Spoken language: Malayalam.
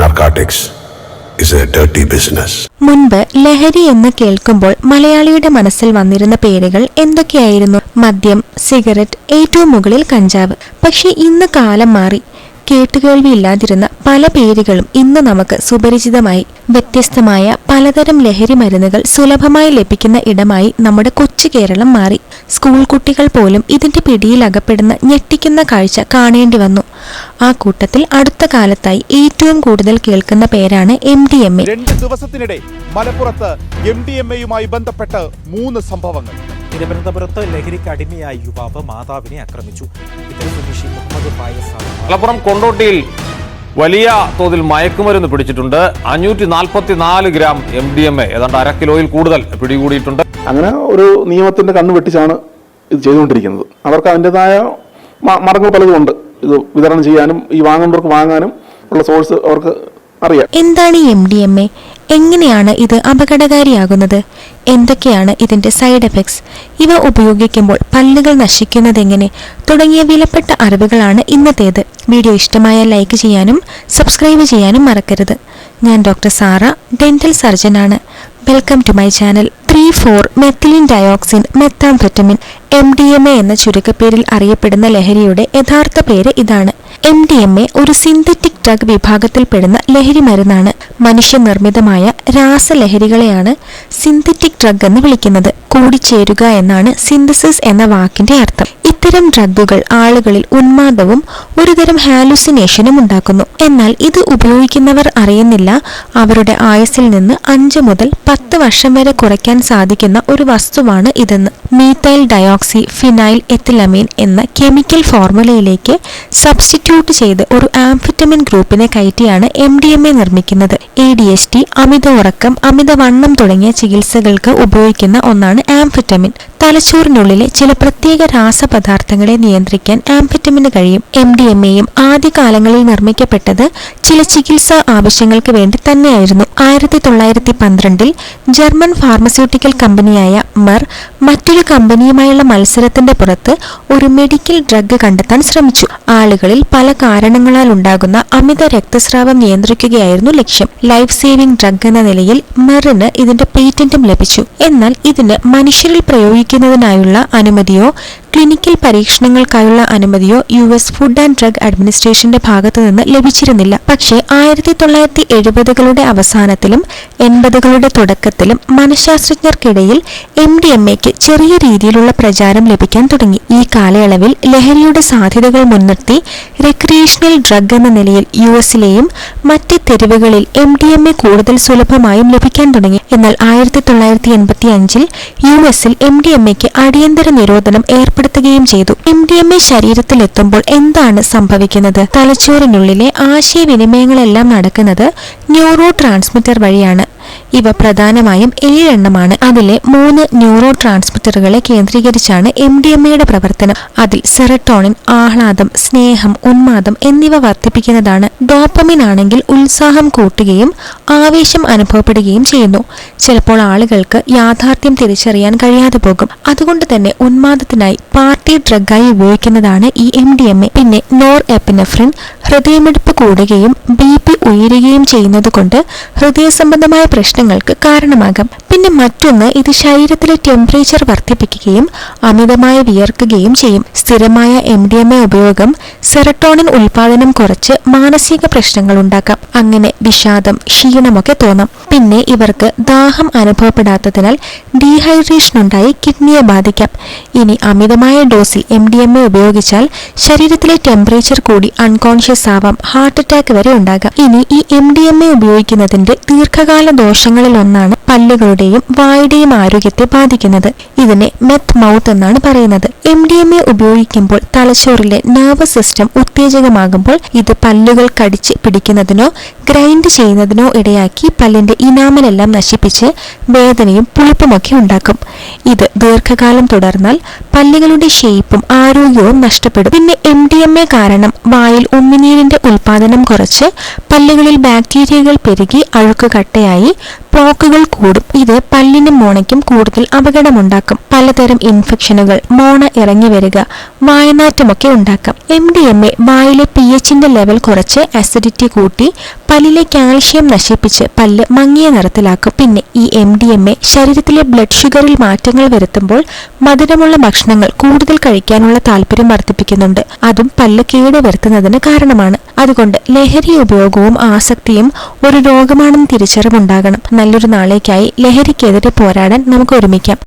narcotics is a dirty business. മുൻപ് ലഹരി എന്ന് കേൾക്കുമ്പോൾ മലയാളിയുടെ മനസ്സിൽ വന്നിരുന്ന പേരുകൾ എന്തൊക്കെയായിരുന്നു? മദ്യം സിഗരറ്റ് ഏറ്റവും മുകളിൽ കഞ്ചാവ്. പക്ഷെ ഇന്ന് കാലം മാറി. കേട്ടുകേൾവിയില്ലാതിരുന്ന പല പേരുകളും ഇന്ന് നമുക്ക് സുപരിചിതമായി വ്യത്യസ്തമായ പലതരം ലഹരി മരുന്നുകൾ സുലഭമായി ലഭിക്കുന്ന ഇടമായി നമ്മുടെ കൊച്ചു കേരളം മാറി. സ്കൂൾ കുട്ടികൾ പോലും ഇതിന്റെ പിടിയിൽ അകപ്പെടുന്ന ഞെട്ടിക്കുന്ന കാഴ്ച കാണേണ്ടി വന്നു. ആ കൂട്ടത്തിൽ അടുത്ത കാലത്തായി ഏറ്റവും കൂടുതൽ കേൾക്കുന്ന പേരാണ് എം ഡി എം എ. രണ്ട് ദിവസത്തിനിടെ മലപ്പുറത്ത് എം ഡി എം എയുമായി ബന്ധപ്പെട്ട് മൂന്ന് സംഭവങ്ങൾ. തിരുവനന്തപുരത്ത് ലഹരിക്ക് അടിമയായ യുവാവ് മാതാവിനെ ആക്രമിച്ചു. മുഹമ്മദ് ഫായസാണ് മലപ്പുറം കൊണ്ടോട്ടിയിൽ വലിയ തോതിൽ മയക്കുമരുന്ന് പിടിച്ചിട്ടുണ്ട്. അഞ്ഞൂറ്റി നാൽപ്പത്തി നാല് gram M D M A ഏതാണ്ട് അര കിലോയിൽ കൂടുതൽ പിടികൂടിയിട്ടുണ്ട്. അങ്ങനെ ഒരു നിയമത്തിന്റെ കണ്ണ് വെട്ടിച്ചാണ് ഇത് ചെയ്തുകൊണ്ടിരിക്കുന്നത്. അവർക്ക് അതിന്റെതായ മറങ്ങൾ പലതുമുണ്ട്. ഇത് വിതരണം ചെയ്യാനും ഈ വാങ്ങുന്നവർക്ക് വാങ്ങാനും ഉള്ള സോഴ്സ് അവർക്ക് അറിയാം. എന്താണ് എം ഡി എം എ എങ്ങനെയാണ് ഇത് അപകടകാരിയാകുന്നത്? എന്തൊക്കെയാണ് ഇതിന്റെ സൈഡ് എഫക്ട്സ്? ഇവ ഉപയോഗിക്കുമ്പോൾ പല്ലുകൾ നശിക്കുന്നത് എങ്ങനെ തുടങ്ങിയ വിലപ്പെട്ട അറിവുകളാണ് ഇന്നത്തേത്. വീഡിയോ ഇഷ്ടമായ ലൈക്ക് ചെയ്യാനും സബ്സ്ക്രൈബ് ചെയ്യാനും മറക്കരുത്. ഞാൻ doctor Sara dental സർജനാണ്. Welcome to my channel. Three four methylene dioxy methamphetamine M D M A എന്ന ചുരുക്കപ്പേരിൽ അറിയപ്പെടുന്ന ലഹരിയുടെ യഥാർത്ഥ പേര് ഇതാണ്. എം ഡി എം എ ഒരു സിന്തറ്റിക് ഡ്രഗ് വിഭാഗത്തിൽപ്പെടുന്ന ലഹരി മരുന്നാണ്. മനുഷ്യനിർമ്മിതമായ രാസലഹരികളെയാണ് സിന്തറ്റിക് ഡ്രഗ് എന്ന് വിളിക്കുന്നത്. കൂടിച്ചേരുക എന്നാണ് സിന്തസിസ് എന്ന വാക്കിന്റെ അർത്ഥം. ഇത്തരം ഡ്രഗുകൾ ആളുകളിൽ ഉന്മാദവും ഒരുതരം ഹാലുസിനേഷനും ഉണ്ടാക്കുന്നു. എന്നാൽ ഇത് ഉപയോഗിക്കുന്നവർ അറിയുന്നില്ല. അവരുടെ ആയുസ്സിൽ നിന്ന് അഞ്ച് മുതൽ പത്ത് വർഷം വരെ കുറയ്ക്കാൻ സാധിക്കുന്ന ഒരു വസ്തുവാണ് ഇതെന്ന്. മീത്തൈൽ ഡയോക്സി ഫിനൈൽ എത്തിലമീൻ എന്ന കെമിക്കൽ ഫോർമുലയിലേക്ക് സബ്സ്റ്റിറ്റ്യൂട്ട് ചെയ്ത് ഒരു ആംഫിറ്റമിൻ ഗ്രൂപ്പിനെ കയറ്റിയാണ് എം ഡി എം എ നിർമ്മിക്കുന്നത്. എ ഡി എസ് ടി അമിത ഉറക്കം അമിത വണ്ണം തുടങ്ങിയ ചികിത്സകൾക്ക് ഉപയോഗിക്കുന്ന ഒന്നാണ് ആംഫിറ്റമിൻ. തലച്ചോറിനുള്ളിലെ ചില പ്രത്യേക രാസപദാർത്ഥങ്ങളെ നിയന്ത്രിക്കാൻ ആംഫിറ്റമിന് കഴിയും. എം ഡി എം എയും ആദ്യകാലങ്ങളിൽ നിർമ്മിക്കപ്പെട്ടത് ചില ചികിത്സാ ആവശ്യങ്ങൾക്ക് വേണ്ടി തന്നെയായിരുന്നു. ആയിരത്തി തൊള്ളായിരത്തി പന്ത്രണ്ടിൽ ജർമ്മൻ ഫാർമസ്യൂട്ടിക്കൽ കമ്പനിയായ മെർ മറ്റൊരു കമ്പനിയുമായുള്ള മത്സരത്തിന്റെ പുറത്ത് ഒരു മെഡിക്കൽ ഡ്രഗ് കണ്ടെത്താൻ ശ്രമിച്ചു. ആളുകളിൽ പല കാരണങ്ങളാൽ ഉണ്ടാകുന്ന അമിത രക്തസ്രാവം നിയന്ത്രിക്കുകയായിരുന്നു ലക്ഷ്യം. ലൈഫ് സേവിംഗ് ഡ്രഗ് എന്ന നിലയിൽ മെറിന് ഇതിന്റെ പേറ്റന്റും ലഭിച്ചു. എന്നാൽ ഇതിന് മനുഷ്യരിൽ പ്രയോഗിക്കുന്നതിനായുള്ള അനുമതിയോ ക്ലിനിക്കൽ പരീക്ഷണങ്ങൾക്കായുള്ള അനുമതിയോ U S food and drug അഡ്മിനിസ്ട്രേഷന്റെ ഭാഗത്തു നിന്ന് ലഭിച്ചിരുന്നില്ല. പക്ഷേ ആയിരത്തി തൊള്ളായിരത്തി എഴുപതുകളുടെ അവസാനത്തിലും എൺപതുകളുടെ തുടക്കത്തിലും മനഃശാസ്ത്രജ്ഞർക്കിടയിൽ എം ഡി എം എക്ക് ചെറിയ രീതിയിലുള്ള പ്രചാരം ലഭിക്കാൻ തുടങ്ങി. ഈ കാലയളവിൽ ലഹരിയുടെ സാധ്യതകൾ മുൻനിർത്തി റെക്രിയേഷണൽ ഡ്രഗ് എന്ന നിലയിൽ യു എസിലെയും മറ്റ് തെരുവുകളിൽ എം ഡി എം എ കൂടുതൽ സുലഭമായും ലഭിക്കാൻ തുടങ്ങി. എന്നാൽ ആയിരത്തി തൊള്ളായിരത്തി എൺപത്തി അഞ്ചിൽ യു എസിൽ എം ഡി എം എക്ക് അടിയന്തര നിരോധനം ഏർപ്പെടുത്തുകയും ചെയ്തു. എം ഡി എം എ ശരീരത്തിലെത്തുമ്പോൾ എന്താണ് സംഭവിക്കുന്നത്? തലച്ചോറിനുള്ളിലെ ആശയവിനിമയങ്ങളെല്ലാം നടക്കുന്നത് ന്യൂറോ ട്രാൻസ്മിറ്റർ വഴിയാണ്. ഇവ പ്രധാനമായും ഏഴെണ്ണമാണ്. അതിലെ മൂന്ന് ന്യൂറോ ട്രാൻസ്മിറ്ററുകളെ കേന്ദ്രീകരിച്ചാണ് എം ഡി എം എയുടെ പ്രവർത്തനം. അതിൽ സെറട്ടോണിൻ ആഹ്ലാദം സ്നേഹം ഉന്മാദം എന്നിവ വർദ്ധിപ്പിക്കുന്നതാണ്. ഡോപ്പമിൻ ആണെങ്കിൽ ഉത്സാഹം കൂട്ടുകയും ആവേശം അനുഭവപ്പെടുകയും ചെയ്യുന്നു. ചിലപ്പോൾ ആളുകൾക്ക് യാഥാർത്ഥ്യം തിരിച്ചറിയാൻ കഴിയാതെ പോകും. അതുകൊണ്ട് തന്നെ ഉന്മാദത്തിനായി പാർട്ടി ഡ്രഗായി ഉപയോഗിക്കുന്നതാണ് ഈ എം ഡി എം എ. പിന്നെ നോർ എപ്പിനെഫ്രിൻ ഹൃദയമിടിപ്പ് കൂടുകയും ബി പി ഉയരുകയും ചെയ്യുന്നതുകൊണ്ട് ഹൃദയ സംബന്ധമായ പ്രശ്നങ്ങൾക്ക് കാരണമാകാം. പിന്നെ മറ്റൊന്ന് ഇത് ശരീരത്തിലെ ടെമ്പറേച്ചർ വർദ്ധിപ്പിക്കുകയും അമിതമായി വിയർക്കുകയും ചെയ്യും. സ്ഥിരമായ എം ഡി എം എ ഉപയോഗം സെറട്ടോണിൻ ഉൽപാദനം കുറച്ച് മാനസിക പ്രശ്നങ്ങൾ ഉണ്ടാക്കാം. അങ്ങനെ വിഷാദം ക്ഷീണമൊക്കെ തോന്നാം. പിന്നെ ഇവർക്ക് ദാഹം അനുഭവപ്പെടാത്തതിനാൽ ഡീഹൈഡ്രേഷൻ ഉണ്ടായി കിഡ്നിയെ ബാധിക്കാം. ഇനി അമിതമായ ഡോസിൽ എം ഡി എം എ ഉപയോഗിച്ചാൽ ശരീരത്തിലെ ടെമ്പറേച്ചർ കൂടി അൺകോൺഷ്യസ് ആവാം. ഹാർട്ട് അറ്റാക്ക് വരെ ഉണ്ടാകാം. ഇനി ഈ എം ഡി എം എ ഉപയോഗിക്കുന്നതിന്റെ ദീർഘകാല ദോഷങ്ങളിൽ ഒന്നാണ് പല്ലുകളുടെയും വായുടെയും ആരോഗ്യത്തെ ബാധിക്കുന്നത്. ഇതിനെ മെത്ത് മൗത്ത് എന്നാണ് പറയുന്നത്. എം ഡി എം എ ഉപയോഗിക്കുമ്പോൾ തലച്ചോറിലെ നെർവസ് സിസ്റ്റം ഉത്തേജകമാകുമ്പോൾ ഇത് പല്ലുകൾ കടിച്ച് പിടിക്കുന്നതിനോ ഗ്രൈൻഡ് ചെയ്യുന്നതിനോ ഇടയാക്കി പല്ലിന്റെ ഇനാമലെല്ലാം നശിപ്പിച്ച് വേദനയും പുളിപ്പുമൊക്കെ ഉണ്ടാക്കും. ഇത് ദീർഘകാലം തുടർന്നാൽ പല്ലുകളുടെ ഷേപ്പും ആരോഗ്യവും നഷ്ടപ്പെടും. പിന്നെ എം ഡി എം എ കാരണം വായിൽ ഉമ്മിനീരിന്റെ ഉൽപാദനം കുറച്ച് പല്ലുകളിൽ ബാക്ടീരിയകൾ പെരുകി അഴുക്ക് കട്ടയായി പ്രോക്കുകൾ കൂടും. ഇത് പല്ലിനും മോണയ്ക്കും കൂടുതൽ അപകടമുണ്ടാക്കും. പലതരം ഇൻഫെക്ഷനുകൾ മോണ ഇറങ്ങി വരിക വായനാറ്റമൊക്കെ ഉണ്ടാക്കാം. എം ഡി എം എ വായിലെ പി എച്ചിന്റെ ലെവൽ കുറച്ച് അസിഡിറ്റി കൂട്ടി പല്ലിലെ കാൽഷ്യം നശിപ്പിച്ച് പല്ല് മങ്ങിയ നിറത്തിലാക്കും. പിന്നെ ഈ എം ഡി എം എ ശരീരത്തിലെ ബ്ലഡ് ഷുഗറിൽ മാറ്റങ്ങൾ വരുത്തുമ്പോൾ മധുരമുള്ള ഭക്ഷണങ്ങൾ കൂടുതൽ കഴിക്കാനുള്ള താല്പര്യം വർദ്ധിപ്പിക്കുന്നുണ്ട്. അതും പല്ല് കേട് വരുത്തുന്നതിന് കാരണമാണ്. അതുകൊണ്ട് ലഹരി ഉപയോഗവും ആസക്തിയും ഒരു രോഗമാണെന്ന് തിരിച്ചറിവുണ്ടാകണം. നല്ലൊരു നാളേക്കായി ലഹരിക്കെതിരെ പോരാടാൻ നമുക്ക് ഒരുമിക്കാം.